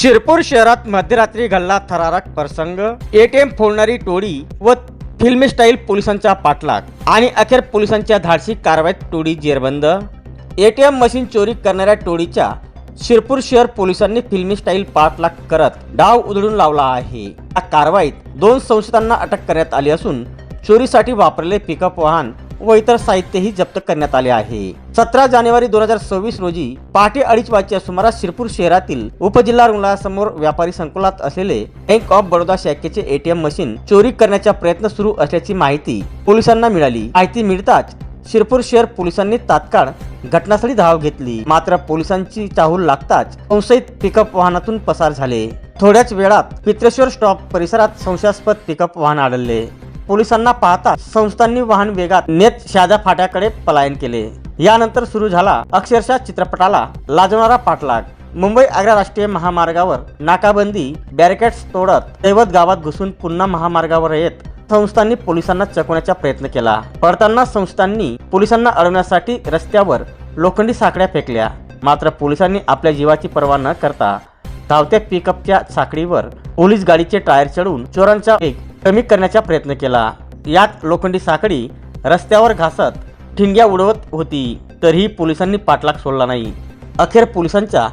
शिरपूर शहरात मध्यरात्री घडला थरारक प्रसंग. एटीएम फोडणारी टोळी व फिल्मी स्टाईल पोलिसांचा पाठलाग आणि अखेर पोलिसांच्या धाडसी कारवाईत टोळी जेरबंद. एटीएम मशीन चोरी करणाऱ्या टोळीच्या शिरपूर शहर पोलिसांनी फिल्मी स्टाईल पाठलाग करत डाव उधळून लावला आहे. या कारवाईत दोन संशयितांना अटक करण्यात आली असून चोरीसाठी वापरलेले पिकअप वाहन व इतर साहित्यही जप्त करण्यात आले आहे. सतरा जानेवारी दोन हजार सव्वीस रोजी पहाटे अडीच वाजच्या सुमारास शिरपूर शहरातील उपजिल्हा रुग्णालयासमोर व्यापारी संकुलात असलेले बँक ऑफ बडोदा शाखेचे एटीएम मशीन चोरी करण्याचा प्रयत्न सुरू असल्याची माहिती पोलिसांना मिळाली. माहिती मिळताच शिरपूर शहर पोलिसांनी तात्काळ घटनास्थळी धाव घेतली. मात्र पोलिसांची चाहूल लागताच संशयित पिकअप वाहनातून पसार झाले. थोड्याच वेळात पित्रेश्वर स्टॉप परिसरात संशयास्पद पिकअप वाहन आढळले. पोलिसांना पाहता संस्थांनी वाहन वेगात नेत शादा फाट्याकडे पलायन केले. यानंतर सुरू झाला अक्षरशः चित्रपटाला लाजवणारा पाठलाग. मुंबई आग्रा राष्ट्रीय महामार्गावर नाकाबंदी बॅरिकेड्स तोडत दैवत गावात घुसून पुन्हा महामार्गावर येत संस्थांनी पोलिसांना चकवण्याचा प्रयत्न केला. पडताना संस्थांनी पोलिसांना अडवण्यासाठी रस्त्यावर लोखंडी साखळ्या फेकल्या. मात्र पोलिसांनी आपल्या जीवाची पर्वा न करता धावत्या पिकअपच्या साखळीवर पोलीस गाडीचे टायर चढून चोरांचा एक कमी करण्याचा प्रयत्न केला. यात लोखंडी साखळी रस्त्यावर घासत ठिणग्या उडवत होती. तरीही पोलिसांनी पाठलाग सोडला नाही. अखेर पोलिसांच्या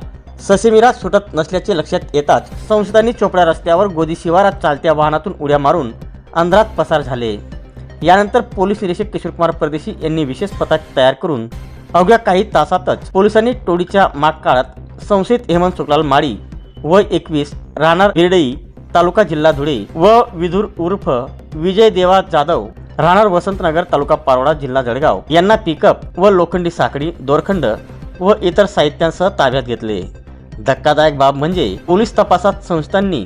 ससेमिरा सुटत नसल्याचे लक्षात येताच संशयितांनी चोपड्या रस्त्यावर गोदी शिवारात चालत्या वाहनातून उड्या मारून अंधारात पसार झाले. यानंतर पोलीस निरीक्षक किशोरकुमार परदेशी यांनी विशेष पथक तयार करून अवघ्या काही तासातच पोलिसांनी टोळीच्या माग काळात संशयित हेमंत सुकलाल माळी वय एकवीस राहणार बिर्डई तालुका जिल्हा धुळे व विधुर उर्फ विजय देवा जाधव राहणार वसंतनगर तालुका पारोडा जिल्हा जळगाव. यांना पिकअप व लोखंडी साखळी दोरखंड व इतर साहित्यांसह ताब्यात घेतले. धक्कादायक बाब म्हणजे पोलीस तपासात संस्थांनी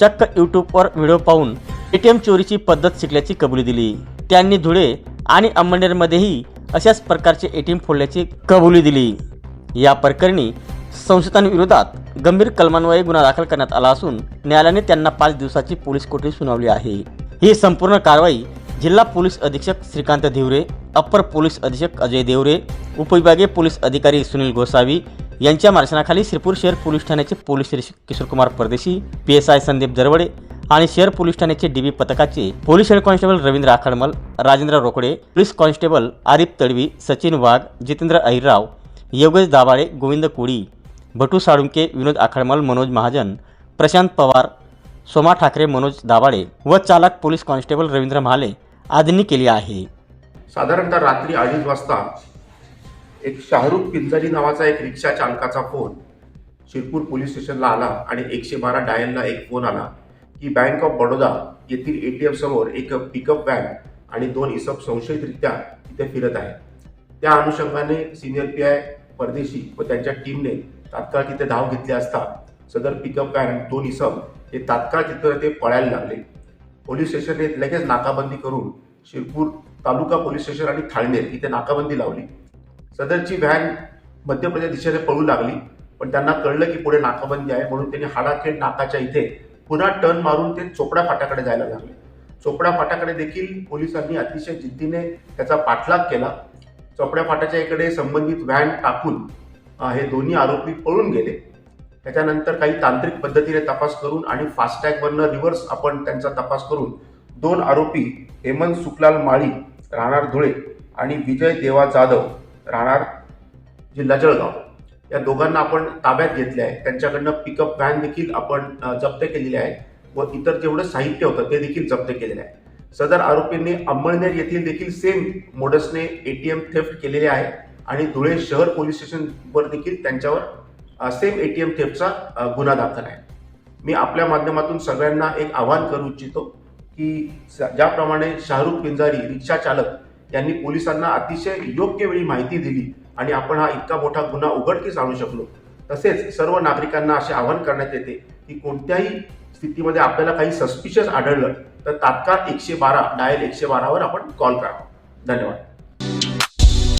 चक्क यूट्यूबवर व्हिडिओ पाहून एटीएम चोरीची पद्धत शिकल्याची कबुली दिली. त्यांनी धुळे आणि अंमळनेरमध्येही अशाच प्रकारचे एटीएम फोडल्याची कबुली दिली. या प्रकरणी संशयितांविरोधात गंभीर कलमान्वये गुन्हा दाखल करण्यात आला असून न्यायालयाने त्यांना पाच दिवसाची पोलीस कोठडी सुनावली आहे. ही संपूर्ण कारवाई जिल्हा पोलीस अधीक्षक श्रीकांत धिवरे अप्पर पोलीस अधीक्षक अजय देवरे उपविभागीय पोलीस अधिकारी सुनील गोसावी यांच्या मार्शनाखाली श्रीपूर शहर पोलीस ठाण्याचे पोलीस निरीक्षक Kishorkumar Pardeshi P S I Sandeep Jarwade आणि शहर पोलीस ठाण्याचे डीबी पथकाचे police head constable Ravindra Akhadmal Rajendra Rokade police constable Arif Tadvi Sachin Wagh Jitendra Ahirrao Yogesh Dabhade Govind Koli Bhatu Salunke Vinod Akhadmal Manoj Mahajan Prashant Pawar Soma Thakre Manoj Dabhade व चालक police constable Ravindra Mahale आदींनी केली आहे. साधारणतः रात्री अडीच वाजता एक शाहरुख पिंजारी नावाचा एक रिक्षा चालकाचा फोन शिरपूर पोलीस स्टेशनला आला आणि एकशे बारा डायलला एक फोन आला की बँक ऑफ बडोदा येथील ए टी एम समोर एक पिकअप व्हॅन आणि दोन इसप संशयितरित्या तिथे फिरत आहे त्या अनुषंगाने सिनियर पी आय परदेशी व त्यांच्या टीमने तात्काळ तिथे धाव घेतली असता सदर पिकअप व्हॅन दोन इसम हे तात्काळ तिथं ते पळायला लागले. पोलीस स्टेशनने लगेच नाकाबंदी करून शिरपूर तालुका पोलीस स्टेशन आणि थाळनेर इथे नाकाबंदी लावली. सदरची व्हॅन मध्य प्रदेश दिशेने पळू लागली पण त्यांना कळलं की पुढे नाकाबंदी आहे म्हणून त्यांनी हाडाखेड नाकाच्या इथे पुन्हा टर्न मारून ते चोपडा फाट्याकडे जायला लागले. चोपडा फाट्याकडे देखील पोलिसांनी अतिशय जिद्दीने त्याचा पाठलाग केला. चोपड्या फाट्याच्या इकडे संबंधित व्हॅन टाकून हे दोन्ही आरोपी पळून गेले. त्याच्यानंतर काही तांत्रिक पद्धतीने तपास करून आणि फास्टॅगवरनं रिव्हर्स आपण त्यांचा तपास करून दोन आरोपी हेमंत सुखलाल माळी राहणार धुळे आणि विजय देवा जाधव राहणार जिल्हा जळगाव. या दोघांना आपण ताब्यात घेतले आहे. त्यांच्याकडनं पिकअप व्हॅन देखील आपण जप्त केलेली आहे व इतर जेवढं साहित्य होतं ते देखील जप्त केलेलं आहे सदर आरोपींनी अंमळनेर येथील देखील सेम मोडसने एटीएम थेफ्ट केलेले आहे. आणि धुळे शहर पोलीस स्टेशनवर देखील त्यांच्यावर सेम ए टी एम थेपचा गुन्हा दाखल आहे. मी आपल्या माध्यमातून सगळ्यांना एक आवाहन करू इच्छितो की स- ज्याप्रमाणे शाहरुख पिंजारी रिक्षा चालक यांनी पोलिसांना अतिशय योग्य वेळी माहिती दिली आणि आपण हा इतका मोठा गुन्हा उघडकीस आणू शकलो तसेच सर्व नागरिकांना असे आवाहन करण्यात येते की कोणत्याही स्थितीमध्ये आपल्याला काही सस्पिशियस आढळलं तर तात्काळ एकशे बारा डायल एकशे बारावर आपण कॉल करावा धन्यवाद.